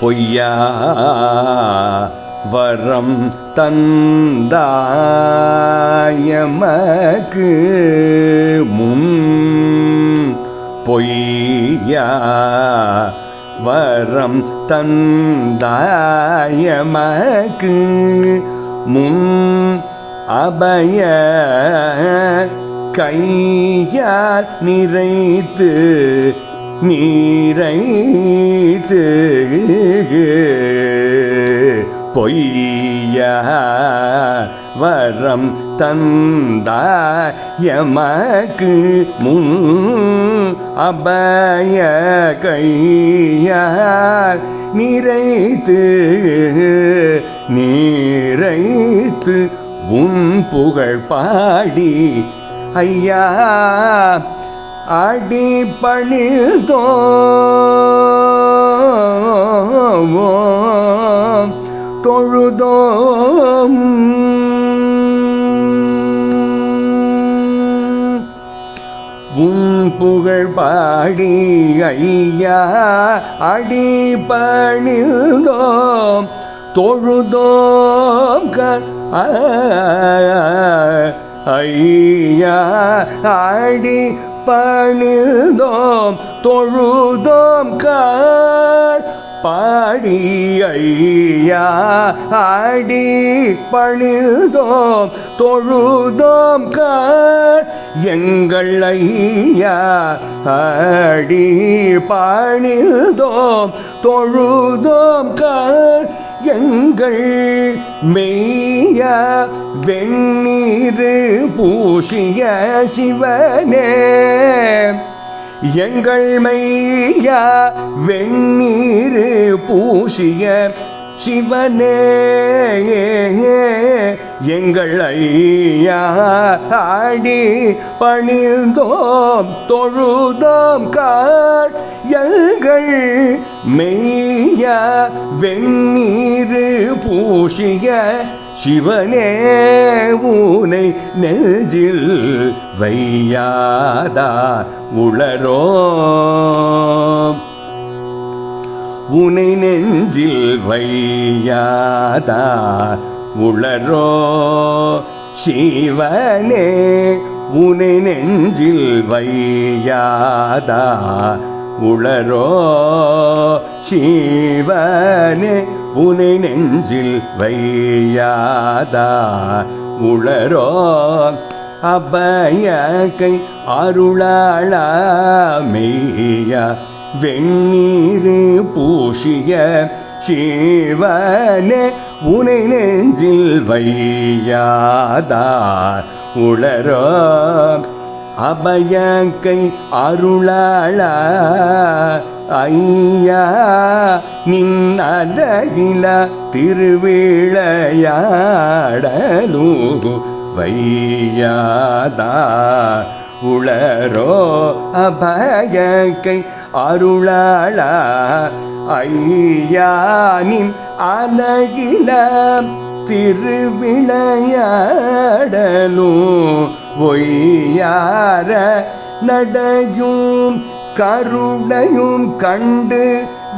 பொய்யா வரம் தந்தாயமக்கு முன் பொய்யா வரம் தந்தாயமக்கு முன் அபய கையால் நிறைத்து நீரைத்து பொய்ய வரம் தந்த எமக்கு முன் அபய கையால் நிறைத்து நீரைத்து உன் புகழ் பாடி ஐயா அடி பணிதோ தொழுதோம். உன் புகழ் பாடி ஐயா அடி பணிதோம் தொழுதோம் ஐயா அடி பணிதோம் தொழுதோம் கால் பாடியா அடி பணிதோம் தொழுதோம் கார். எங்கள் ஐயா அடி பணிதோம் தொழுதோம் கார். எங்கள் மெய்ய வெண்ணீரு பூசிய சிவனே. எங்கள் மெய்ய வெண்ணீரு பூசிய சிவனே. எங்கள் ஐயா ஆடி பணிந்தோம் தொழுதோம் காட் எங்கள் மெய்ய வெண்ணீரு பூசிய சிவனே ஊனை நெஞ்சில் வையாதா உளரோ? உனை நெஞ்சில் வையாதா உளரோ? சிவனே உனை நெஞ்சில் வையாதா உளரோ சிவனே உனை நெஞ்சில் வையாதா? உளரோ அபயக்கை அருளாளாமையா? வெண்ணீரு பூஷிய சிவனே உனை நெஞ்சில் வையாதா? உளரோ அபயங்கை அருளாள ஐயா நின் அழகில திருவிளையாடலு வையாதா உளரோ அபயக்கை அருளாளா ஐயானின் அழகில திருவிளையாடலும் ஒய் யார நடையும் கருணையும் கண்டு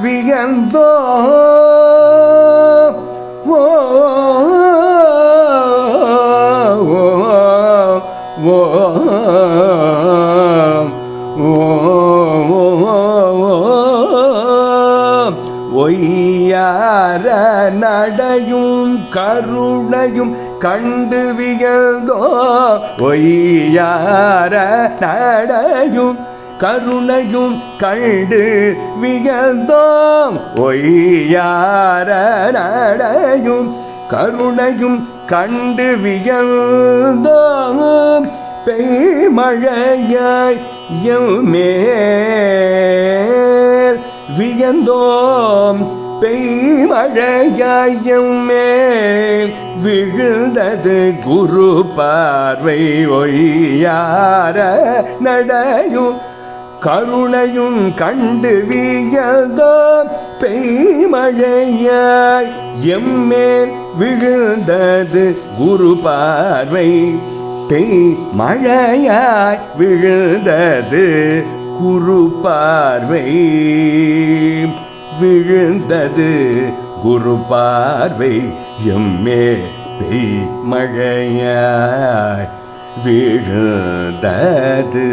வியந்தோ ஓ ஓ ஓ ஒய்யார நடையும் கருணையும் கண்டு வியந்தோ ஒய்யார நடையும் கருணையும் கண்டு வியந்தோம் ஒய்யார நடையும் கருணையும் கண்டு வியந்தோம் பெய்மழையாய் மேல் வியந்தோம். பெய்மழையாயம் மேல் விழுந்தது குரு பார்வை ஒய்யார நடையும் கருணையும் கண்டு வியதோ பெய்மழையாய் எம்மேல் விழுந்தது குரு பார்வை. பெய் மழையாய் விழுந்தது குரு பார்வை. விழுந்தது. குரு பார்வை எம்மே பெய் மழையாய் விழுந்தது.